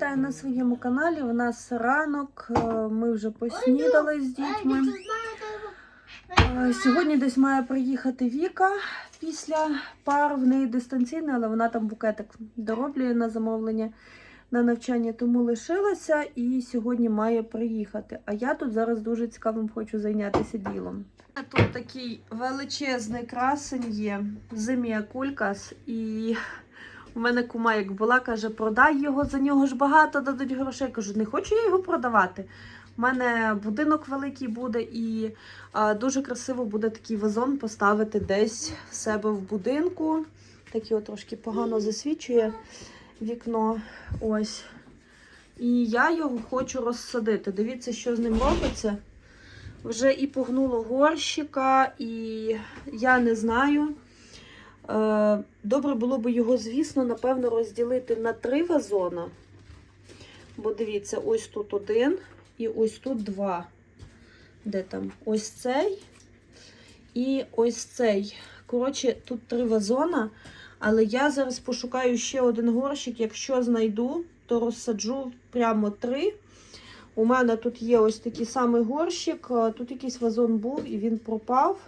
вітаю на своєму каналі. У нас ранок, е, ми вже поснідали з дітьми. Е, Сьогодні десь має приїхати Віка після пар. В неї дистанційне, але вона там букетик дороблює на замовлення на навчання, тому лишилася і сьогодні має приїхати. А я тут зараз дуже цікавим хочу зайнятися ділом. Тут такий величезний красень є, зимія кулькас, і у мене кума як була, каже, продай його, за нього ж багато дадуть грошей. Я кажу, не хочу я його продавати. У мене будинок великий буде і а, дуже красиво буде такий вазон поставити десь в себе в будинку. Так його трошки погано засвічує вікно. Ось. І я його хочу розсадити. Дивіться, що з ним робиться. Вже і погнуло горщика, і я не знаю. Е, Добре було б його, звісно, напевно, розділити на три вазона. Бо дивіться, ось тут один і ось тут два. Де там? Ось цей і ось цей. Коротше, тут три вазона. Але я зараз пошукаю ще один горщик. Якщо знайду, то розсаджу прямо три. У мене тут є ось такий самий горщик. Тут якийсь вазон був і він пропав.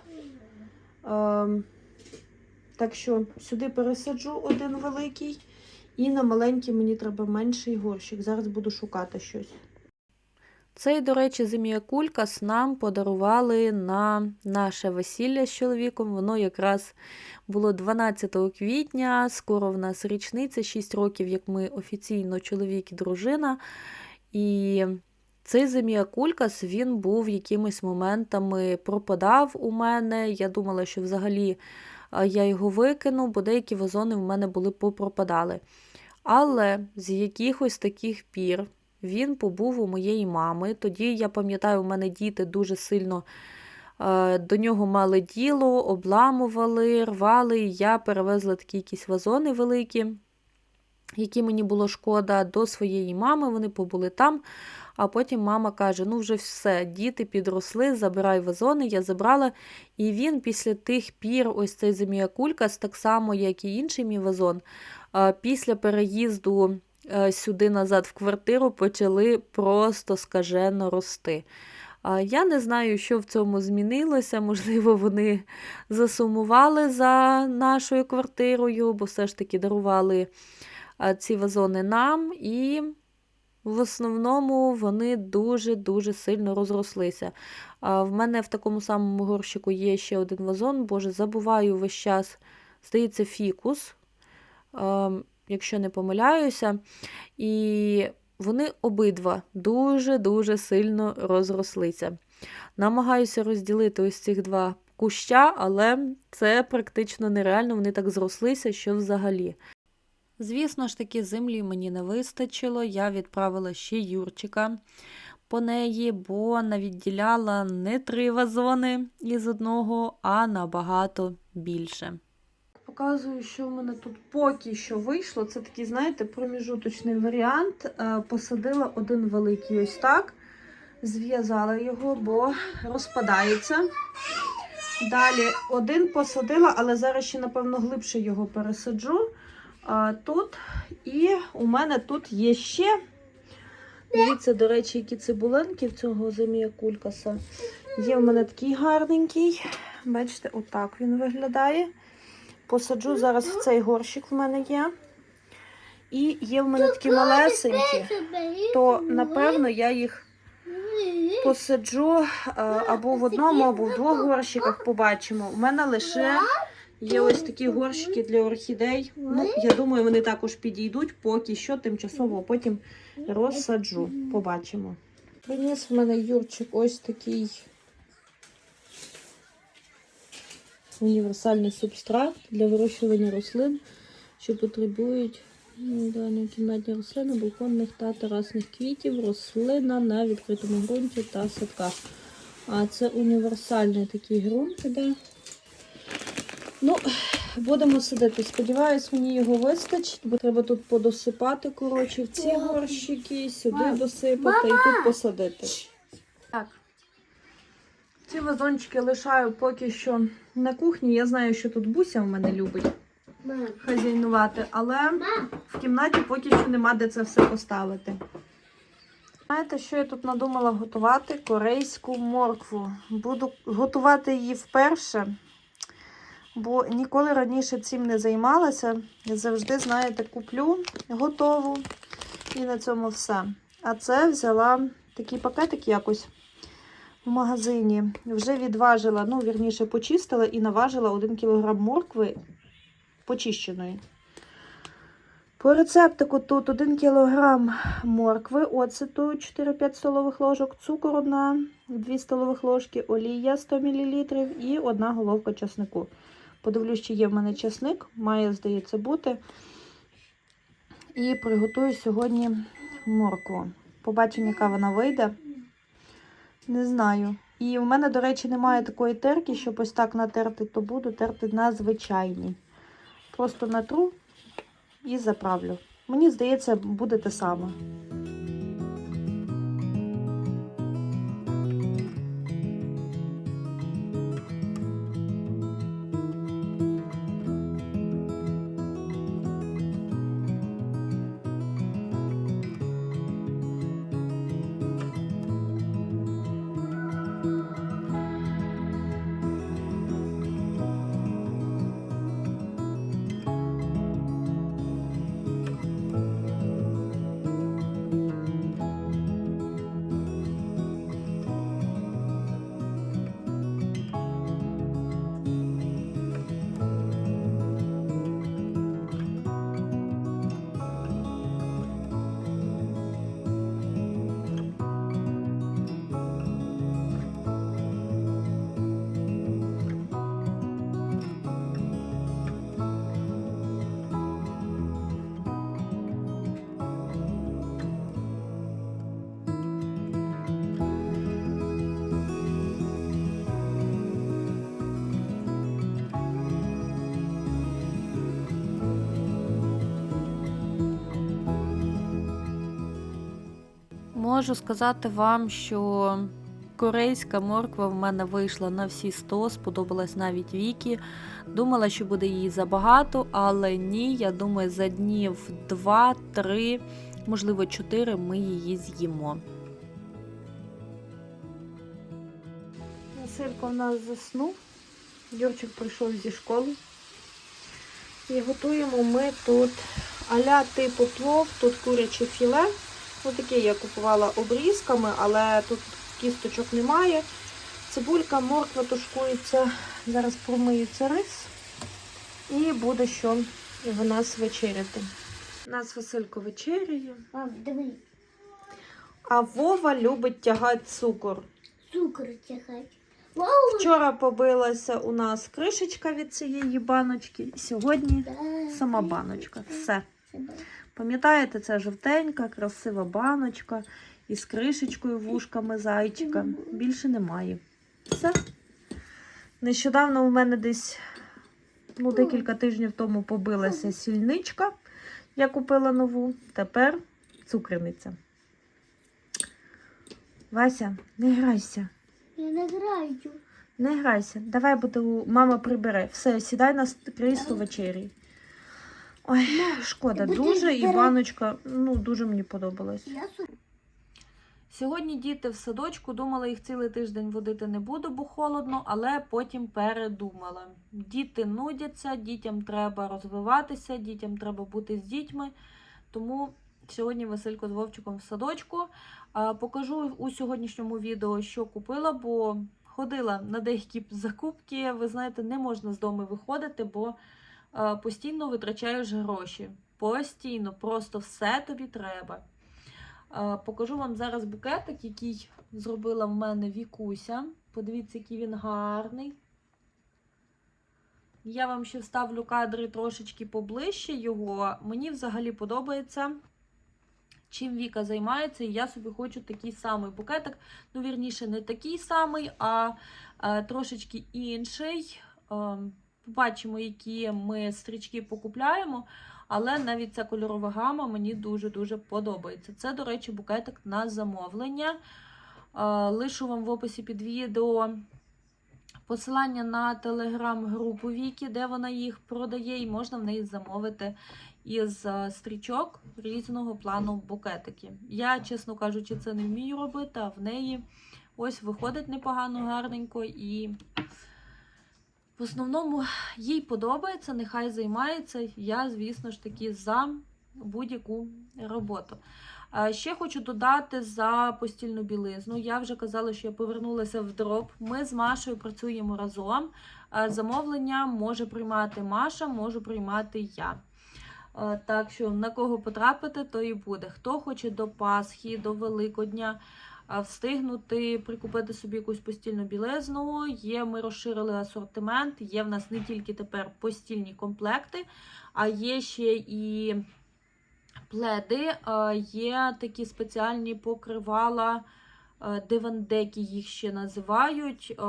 Так що сюди пересаджу один великий. І на маленький мені треба менший горщик. Зараз буду шукати щось. Цей, до речі, зимія кулькас нам подарували на наше весілля з чоловіком. Воно якраз було 12 квітня. Скоро в нас річниця, 6 років, як ми офіційно чоловік і дружина. І цей зимія кулькас він був якимись моментами пропадав у мене. Я думала, що взагалі я його викину, бо деякі вазони в мене були попропадали. Але з якихось таких пір він побув у моєї мами. Тоді, я пам'ятаю, у мене діти дуже сильно е, до нього мали діло, обламували, рвали. Я перевезла такі якісь вазони великі, які мені було шкода, до своєї мами. Вони побули там. А потім мама каже: ну вже все, діти підросли, забирай вазони. Я забрала. І він після тих пір, ось цей зиміякулька, так само, як і інший мій вазон, після переїзду е, сюди назад в квартиру почали просто скажено рости. Я не знаю, що в цьому змінилося. Можливо, вони засумували за нашою квартирою, бо все ж таки дарували ці вазони нам, і в основному вони дуже-дуже сильно розрослися. В мене в такому самому горщику є ще один вазон, боже, забуваю весь час, здається, фікус, якщо не помиляюся. І вони обидва дуже-дуже сильно розрослися. Намагаюся розділити ось цих два куща, але це практично нереально, вони так зрослися, що взагалі. Звісно ж таки, землі мені не вистачило. Я відправила ще Юрчика по неї, бо навідділяла не три вазони із одного, а набагато більше. Показую, що в мене тут поки що вийшло. Це такий, знаєте, проміжуточний варіант. Е, Посадила один великий ось так. Зв'язала його, бо розпадається. Далі один посадила, але зараз ще, напевно, глибше його пересаджу. Тут і у мене тут є ще. Дивіться, до речі, які цибулинки в цього зимія кулькаса. Є в мене такий гарненький. Бачите, отак він виглядає. Посаджу зараз в цей горщик в мене є. І є в мене такі малесенькі, то напевно я їх посаджу е, або в одному, або в двох горщиках побачимо. У мене лише є ось такі горщики для орхідей. Ну, я думаю, вони також підійдуть поки що тимчасово, а потім розсаджу. Побачимо. Приніс в мене Юрчик ось такий універсальний субстрат для вирощування рослин, що потребують ну, дані кімнатні рослини, балконних та терасних квітів, рослина на відкритому ґрунті та садках. А це універсальний такий ґрунт іде. Ну, будемо сидити. Сподіваюсь, мені його вистачить, бо треба тут подосипати, коротше, в ці горщики, сюди досипати і тут посадити. Так. Ці вазончики лишаю поки що на кухні. Я знаю, що тут Буся в мене любить. Хазяйнувати, але в кімнаті поки що нема де це все поставити. Знаєте, що я тут надумала готувати? Корейську моркву. Буду готувати її вперше, бо ніколи раніше цим не займалася. Я завжди, знаєте, куплю готову і на цьому все. А це взяла такий пакетик якось в магазині. Вже відважила, ну, вірніше, почистила і наважила 1 кг моркви почищеної. По рецептику тут 1 кг моркви, оцету 4-5 столових ложок, цукор 1, 2 столових ложки, олія 100 мл і 1 головка часнику. Подивлюсь, чи є в мене часник, має, здається, бути. І приготую сьогодні моркву. Побачимо, яка вона вийде. Не знаю. І в мене, до речі, немає такої терки, щоб ось так натерти, то буду терти на звичайній. Просто натру і заправлю. Мені здається, буде те саме. Можу сказати вам, що корейська морква в мене вийшла на всі 100, сподобалась навіть Вікі. Думала, що буде її забагато, але ні, я думаю, за днів 2-3, можливо 4 ми її з'їмо. Василько в нас заснув. Юрчик прийшов зі школи. І готуємо ми тут аля типу плов, тут куряче філе. Ось таке я купувала обрізками, але тут кісточок немає. Цибулька, морква тушкується. Зараз промиється рис. І буде що в нас вечеряти. У нас Василько вечеряє. мам, диви, А Вова любить тягати цукор. цукор тягать. Вау! Вчора побилася у нас кришечка від цієї баночки. Сьогодні сама баночка. Все. Пам'ятаєте, це жовтенька, красива баночка із кришечкою, вушками зайчика. Більше немає. Все. Нещодавно у мене десь ну, декілька тижнів тому побилася сільничка. Я купила нову. Тепер цукрениця. Вася, не грайся. Я не граю. Не грайся. Давай буду, мама прибере. Все, сідай на крісло вечері. Ой, шкода, дуже і баночка, ну, дуже мені подобалась. Сьогодні діти в садочку, думала, їх цілий тиждень водити не буду, бо холодно, але потім передумала. Діти нудяться, дітям треба розвиватися, дітям треба бути з дітьми. Тому сьогодні Василько з Вовчиком в садочку. Покажу у сьогоднішньому відео, що купила, бо ходила на деякі закупки. Ви знаєте, не можна з дому виходити, бо постійно витрачаєш гроші. Постійно, просто все тобі треба. Е, Покажу вам зараз букетик, який зробила в мене Вікуся. Подивіться, який він гарний. Я вам ще вставлю кадри трошечки поближче його. Мені взагалі подобається, чим Віка займається, і я собі хочу такий самий букетик. Ну, вірніше, не такий самий, а е, трошечки інший. Побачимо, які ми стрічки покупляємо. Але навіть ця кольорова гама мені дуже-дуже подобається. Це, до речі, букетик на замовлення. Е, Лишу вам в описі під відео посилання на телеграм-групу Вікі, де вона їх продає, і можна в неї замовити із е, стрічок різного плану букетики. Я, чесно кажучи, це не вмію робити, а в неї ось виходить непогано, гарненько і. В основному їй подобається, нехай займається. Я, звісно ж таки, за будь-яку роботу. Ще хочу додати за постільну білизну. Я вже казала, що я повернулася в дроб. Ми з Машою працюємо разом. Замовлення може приймати Маша, можу приймати я. Так що на кого потрапити, то і буде. Хто хоче до Пасхи, до Великодня встигнути прикупити собі якусь постільну білизну. Є, ми розширили асортимент. Є в нас не тільки тепер постільні комплекти, а є ще і пледи, є такі спеціальні покривала, а, дивандеки їх ще називають.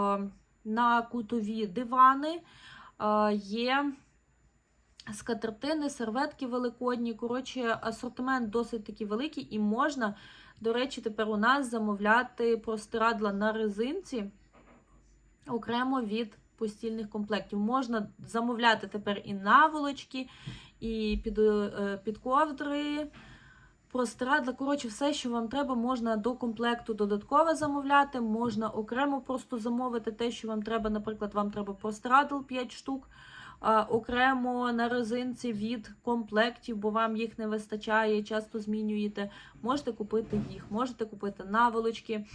На кутові дивани є скатертини, серветки великодні. Коротше, асортимент досить таки великий, і можна, до речі, тепер у нас замовляти простирадла на резинці окремо від постільних комплектів. Можна замовляти тепер і наволочки, і під, е, під ковдри. Простирадла, коротше, все, що вам треба, можна до комплекту додатково замовляти, можна окремо просто замовити те, що вам треба. Наприклад, вам треба простирадл 5 штук, окремо на резинці від комплектів, бо вам їх не вистачає, часто змінюєте. Можете купити їх, можете купити наволочки.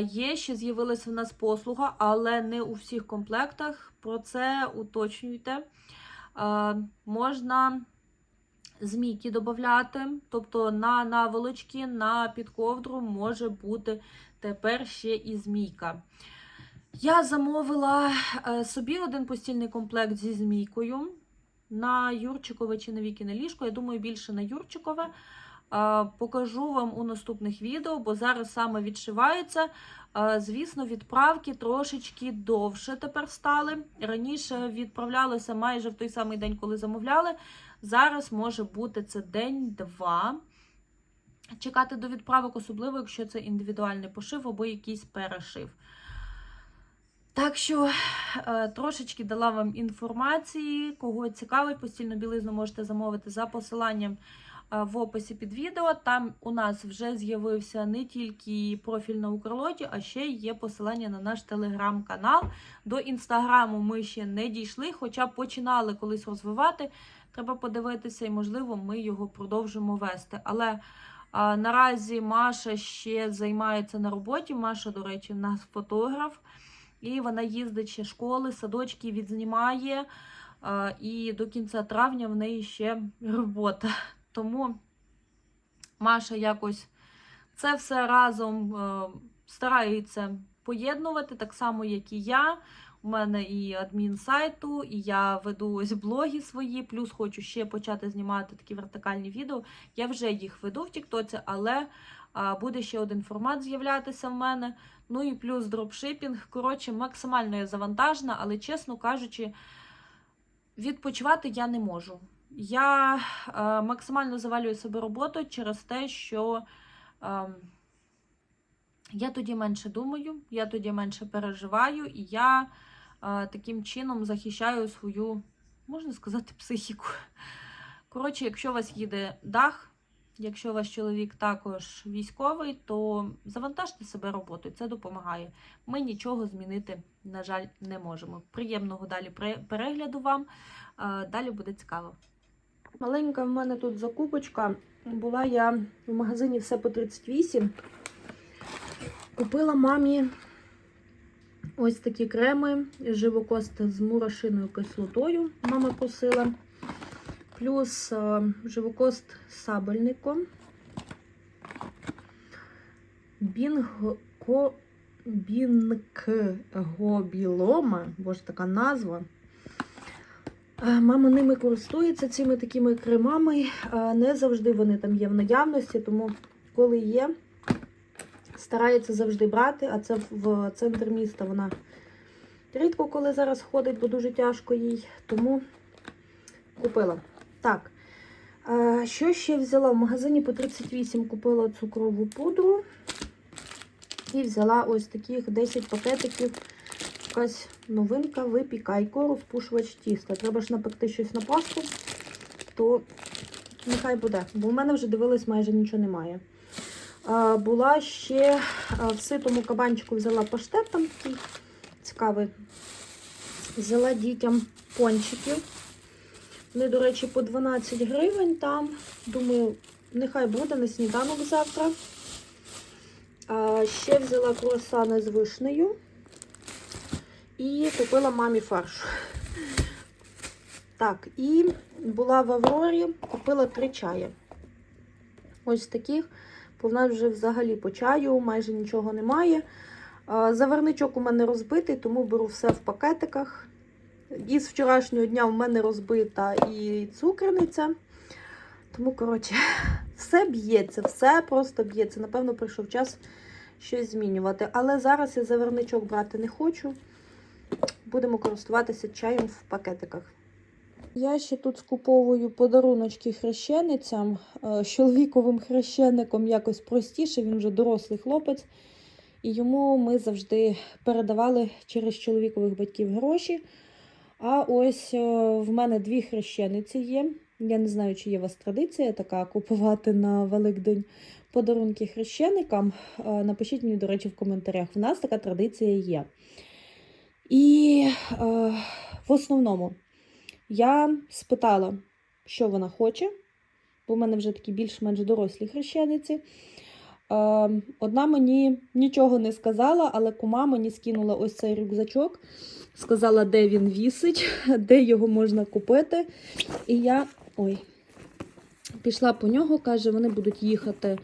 Є ще з'явилася в нас послуга, але не у всіх комплектах. Про це уточнюйте. Можна змійки додати, тобто на наволочки, на підковдру може бути тепер ще і змійка. Я замовила е, собі один постільний комплект зі змійкою на Юрчикове чи на Вікіне ліжко. Я думаю, більше на Юрчикове. Е, Покажу вам у наступних відео, бо зараз саме відшивається. Е, Звісно, відправки трошечки довше тепер стали. Раніше відправлялося майже в той самий день, коли замовляли. Зараз може бути це день-два. Чекати до відправок, особливо, якщо це індивідуальний пошив або якийсь перешив. Так що е, трошечки дала вам інформації. Кого цікавить, постільну білизну можете замовити за посиланням е, в описі під відео. Там у нас вже з'явився не тільки профіль на Укрлоті, а ще є посилання на наш телеграм-канал. До інстаграму ми ще не дійшли, хоча починали колись розвивати. Треба подивитися, і, можливо, ми його продовжимо вести. Але а, наразі Маша ще займається на роботі. Маша, до речі, в нас фотограф. І вона їздить ще школи, садочки відзнімає. І до кінця травня в неї ще робота. Тому Маша якось це все разом е, старається поєднувати, так само, як і я. У мене і адмін сайту, і я веду ось блоги свої, плюс хочу ще почати знімати такі вертикальні відео. Я вже їх веду в Тіктоці, але буде ще один формат з'являтися в мене. Ну і плюс дропшипінг. Коротше, максимально я завантажена, але, чесно кажучи, відпочивати я не можу. Я е, максимально завалюю себе роботу через те, що е, я тоді менше думаю, я тоді менше переживаю, і я е, таким чином захищаю свою, можна сказати, психіку. Коротше, якщо у вас їде дах, якщо ваш чоловік також військовий, то завантажте себе роботою, це допомагає. Ми нічого змінити, на жаль, не можемо. Приємного далі перегляду вам. Е, Далі буде цікаво. Маленька в мене тут закупочка. Була я в магазині все по 38. Купила мамі ось такі креми, живокост з мурашиною кислотою. Мама просила. Плюс е, живокост сабельником. Бінго, бінгобілома, боже, така назва. Е, Мама ними користується цими такими кремами. Е, Не завжди вони там є в наявності, тому коли є, старається завжди брати, а це в центр міста вона рідко коли зараз ходить, бо дуже тяжко їй, тому купила. Так. Що ще взяла? В магазині по 38 купила цукрову пудру. І взяла ось таких 10 пакетиків якась новинка, випікайко, розпушувач тіста. Треба ж напекти щось на пасху, то нехай буде. Бо в мене вже дивились, майже нічого немає. Була ще в ситому кабанчику взяла паштет там такий цікавий. Взяла дітям пончиків. Вони, до речі, по 12 гривень там. Думаю, нехай буде на сніданок завтра. А, ще взяла круасани з вишнею. І купила мамі фарш. Так, і була в Аврорі, купила три чаї. Ось таких. Бо в нас вже взагалі по чаю майже нічого немає. А, Заварничок у мене розбитий, тому беру все в пакетиках. Із вчорашнього дня в мене розбита і цукерниця. Тому, коротше, все б'ється, все просто б'ється. Напевно, прийшов час щось змінювати. Але зараз я заверничок брати не хочу. Будемо користуватися чаєм в пакетиках. Я ще тут скуповую подаруночки хрещеницям. Е, чоловіковим хрещеником якось простіше, він вже дорослий хлопець. І йому ми завжди передавали через чоловікових батьків гроші. А ось е, в мене дві хрещениці є. Я не знаю, чи є у вас традиція така купувати на Великдень подарунки хрещеникам. Е, Напишіть мені, до речі, в коментарях. В нас така традиція є. І е, в основному я спитала, що вона хоче, бо в мене вже такі більш-менш дорослі хрещениці. Е, одна мені нічого не сказала, але кума мені скинула ось цей рюкзачок, сказала, де він вісить, де його можна купити. І я ой, пішла по нього, каже, вони будуть їхати е,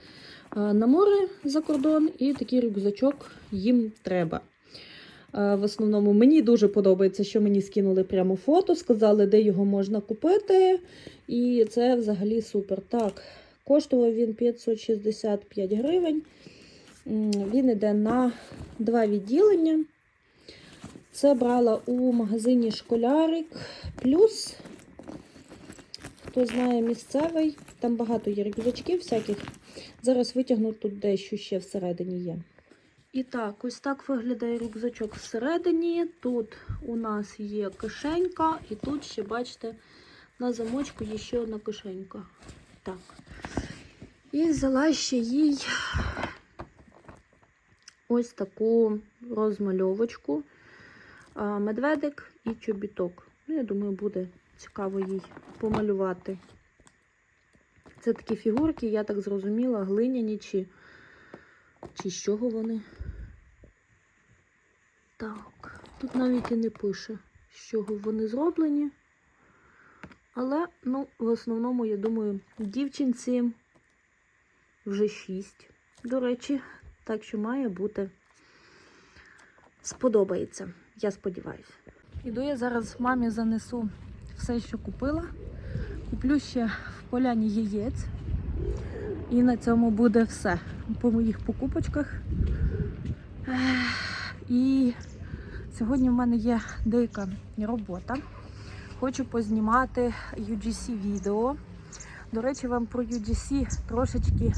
на море за кордон, і такий рюкзачок їм треба. Е, В основному мені дуже подобається, що мені скинули прямо фото, сказали, де його можна купити. І це взагалі супер. Так, коштував він 565 гривень. Він іде на два відділення. Це брала у магазині Школярик Плюс. Хто знає місцевий, там багато є рюкзачків всяких. Зараз витягну тут дещо ще всередині є. І так, ось так виглядає рюкзачок всередині. Тут у нас є кишенька, і тут ще, бачите, на замочку є ще одна кишенька. Так. І взяла ще їй ось таку розмальовочку. Медведик і чобіток. Ну, я думаю, буде цікаво їй помалювати. Це такі фігурки, я так зрозуміла, глиняні чи, чи з чого вони. Так, тут навіть і не пише, з чого вони зроблені. Але, ну, в основному, я думаю, дівчинці вже 6, до речі, так що має бути. Сподобається, я сподіваюся. Іду я зараз мамі занесу все, що купила. Куплю ще в поляні яєць. І на цьому буде все по моїх покупочках. І сьогодні в мене є деяка робота. Хочу познімати UGC відео. До речі, вам про UGC трошечки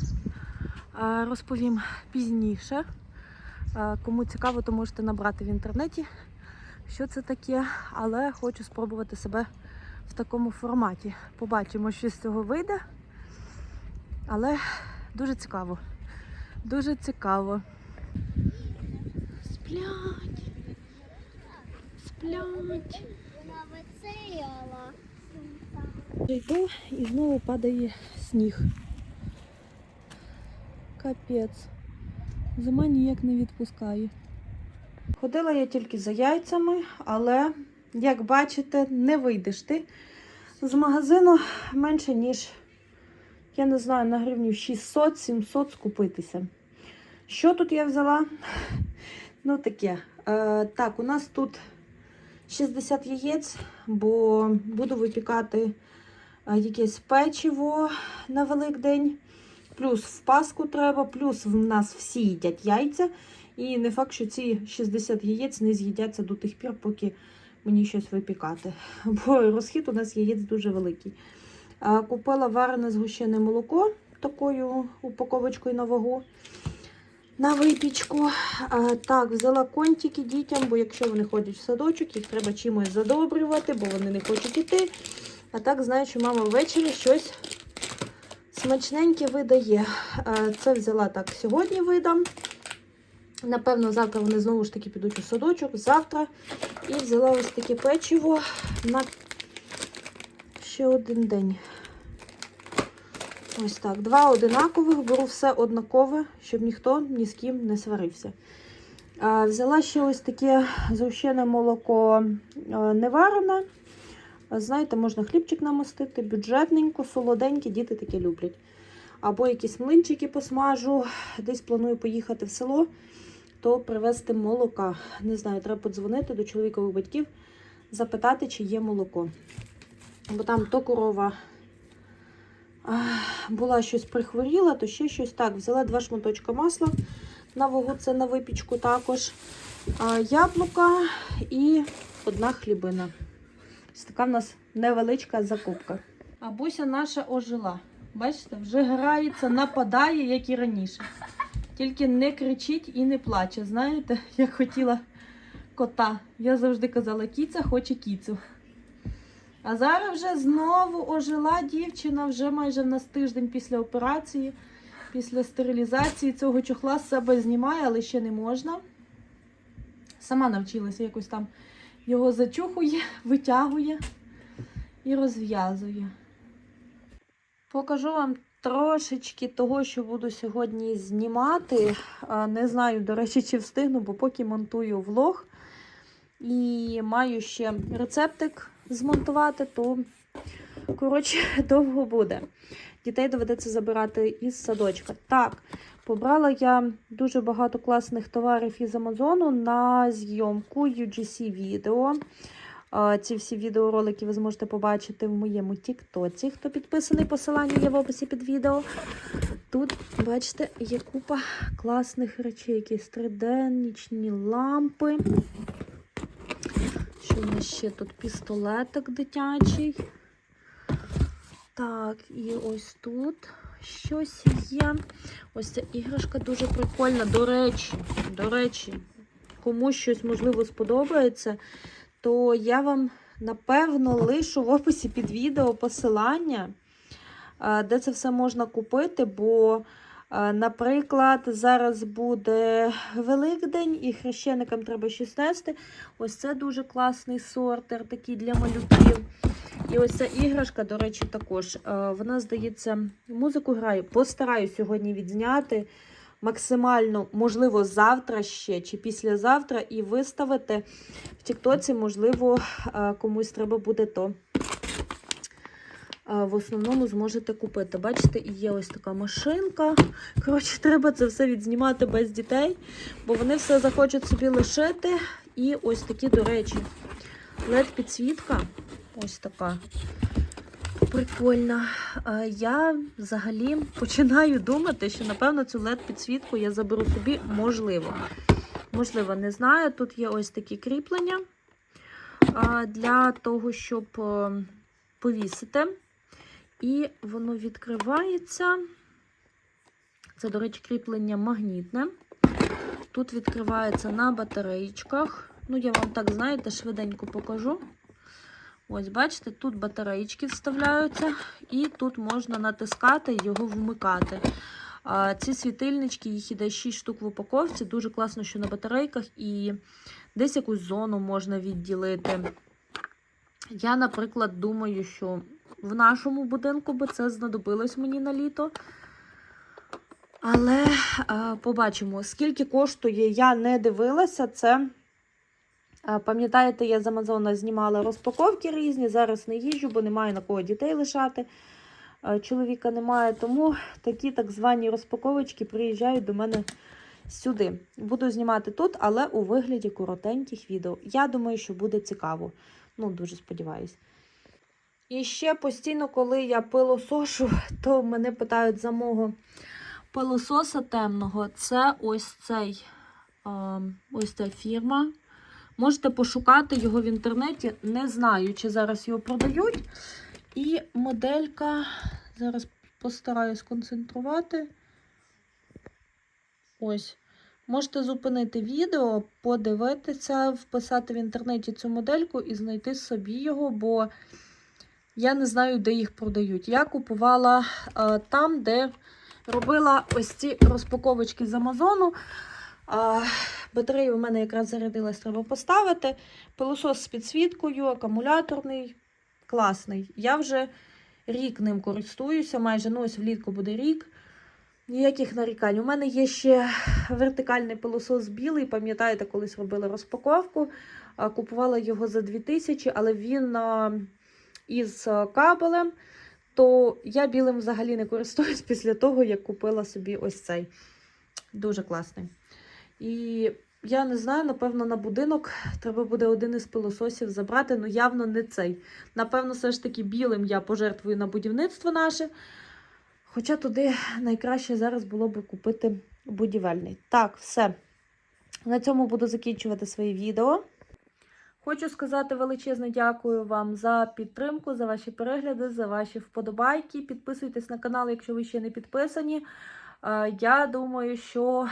е, розповім пізніше. Е, Кому цікаво, то можете набрати в інтернеті, що це таке, але хочу спробувати себе в такому форматі. Побачимо, що з цього вийде. Але дуже цікаво. Дуже цікаво. Сплять. Сплять. Вона вицеяла. Йду і знову падає сніг. Капець. Зима ніяк не відпускає. Ходила я тільки за яйцями, але, як бачите, не вийдеш ти з магазину менше, ніж, я не знаю, на гривню 600-700 скупитися. Що тут я взяла? Ну, таке. Е, так, у нас тут 60 яєць, бо буду випікати якесь печиво на Великдень. Плюс в Пасху треба, плюс в нас всі їдять яйця. І не факт, що ці 60 яєць не з'їдяться до тих пір, поки мені щось випікати. Бо розхід у нас яєць дуже великий. Купила варене згущене молоко такою упаковочкою на вагу. на випічку. Так, взяла контики дітям, бо якщо вони ходять в садочок, їх треба чимось задобрювати, бо вони не хочуть іти. А так знаю, що мама ввечері щось смачненьке видає. Це взяла так сьогодні видам. Напевно, завтра вони знову ж таки підуть у садочок. Завтра. І взяла ось таке печиво на ще один день. Ось так. Два одинакових, беру все однакове, щоб ніхто ні з ким не сварився. Взяла ще ось таке згущене молоко неварене. Знаєте, можна хлібчик намастити, бюджетненько, солоденьке, діти таке люблять. Або якісь млинчики посмажу. Десь планую поїхати в село, то привезти молока. Не знаю, треба подзвонити до чоловікових батьків, запитати, чи є молоко. Бо там то корова була щось прихворіла, то ще щось так. Взяла два шматочка масла на вагу, це на випічку також. Яблука і одна хлібина. Ось така в нас невеличка закупка. А наша ожила. Бачите, вже грається, нападає, як і раніше. Тільки не кричить і не плаче. Знаєте, як хотіла кота. Я завжди казала, кіця хоче кіцю. А зараз вже знову ожила дівчина, вже майже в нас тиждень після операції, після стерилізації цього чохла з себе знімає, але ще не можна. Сама навчилася якось там його зачухує, витягує і розв'язує. Покажу вам трошечки того, що буду сьогодні знімати. Не знаю, до речі, чи встигну, бо поки монтую влог. І маю ще рецептик змонтувати, то, коротше, довго буде. Дітей доведеться забирати із садочка. Так, побрала я дуже багато класних товарів із Амазону на зйомку UGC відео. Ці всі відеоролики ви зможете побачити в моєму Тіктоці. Хто підписаний, посилання є в описі під відео. Тут, бачите, є купа класних речей, якісь 3D, нічні лампи. Що в нас ще тут пістолетик дитячий. Так, і ось тут щось є. Ось ця іграшка дуже прикольна. До речі, до речі, комусь щось можливо сподобається, то я вам напевно лишу в описі під відео посилання, е, де це все можна купити, бо. Наприклад, зараз буде Великдень і хрещеникам треба щось нести. Ось це дуже класний сортер, такий для малюків. І ось ця іграшка, до речі, також. Вона, здається, музику грає. Постараюсь сьогодні відзняти максимально, можливо, завтра ще чи післязавтра, і виставити в Тіктоці, можливо, комусь треба буде то. В основному зможете купити. Бачите, і є ось така машинка. Коротше, треба це все відзнімати без дітей, бо вони все захочуть собі лишити. І ось такі, до речі, LED-підсвітка. Ось така. Прикольна. Е, Я взагалі починаю думати, що, напевно, цю LED-підсвітку я заберу собі, можливо. Можливо, не знаю. Тут є ось такі кріплення для того, щоб е, повісити. І воно відкривається. Це, до речі, кріплення магнітне. Тут відкривається на батареїчках. Ну, я вам так, знаєте, швиденько покажу. Ось, бачите, тут батареїчки вставляються, і тут можна натискати і його вмикати. А, ці світильнички, їх іде 6 штук в упаковці. Дуже класно, що на батарейках, і десь якусь зону можна відділити. Я, наприклад, думаю, що в нашому будинку би це знадобилось мені на літо. Але е, побачимо, скільки коштує, я не дивилася. Це, е, пам'ятаєте, я з Амазона знімала розпаковки різні. Зараз не їжджу, бо немає на кого дітей лишати. Е, чоловіка немає, тому такі так звані розпаковочки приїжджають до мене сюди. Буду знімати тут, але у вигляді коротеньких відео. Я думаю, що буде цікаво. Ну, дуже сподіваюсь. І ще постійно, коли я пилосошу, то мене питають за мого пилососа темного. Це ось цей ось ця фірма. Можете пошукати його в інтернеті. Не знаю, чи зараз його продають. І моделька, зараз постараюсь концентрувати. Ось. Можете зупинити відео, подивитися, вписати в інтернеті цю модельку і знайти собі його, бо я не знаю, де їх продають. Я купувала е, там, де робила ось ці розпаковочки з Амазону. А, батарея у мене якраз зарядилась, треба поставити. Пилосос з підсвіткою, акумуляторний, класний. Я вже рік ним користуюся, майже ну ось влітку буде рік. Ніяких нарікань. У мене є ще вертикальний пилосос білий. Пам'ятаєте, колись робила розпаковку. Купувала його за 2000, але він із кабелем. То я білим взагалі не користуюсь після того, як купила собі ось цей. Дуже класний. І я не знаю, напевно, на будинок треба буде один із пилососів забрати, ну явно не цей. Напевно, все ж таки білим я пожертвую на будівництво наше. Хоча туди найкраще зараз було би купити будівельний. Так, все. На цьому буду закінчувати своє відео. Хочу сказати величезне дякую вам за підтримку, за ваші перегляди, за ваші вподобайки. Підписуйтесь на канал, якщо ви ще не підписані. Е, Я думаю, що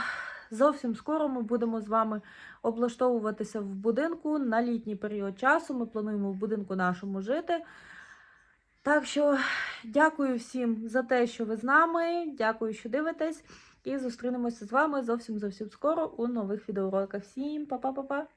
зовсім скоро ми будемо з вами облаштовуватися в будинку на літній період часу. Ми плануємо в будинку нашому жити. Так що дякую всім за те, що ви з нами. Дякую, що дивитесь. І зустрінемося з вами зовсім зовсім скоро у нових відеоуроках. Всім па-па-па-па!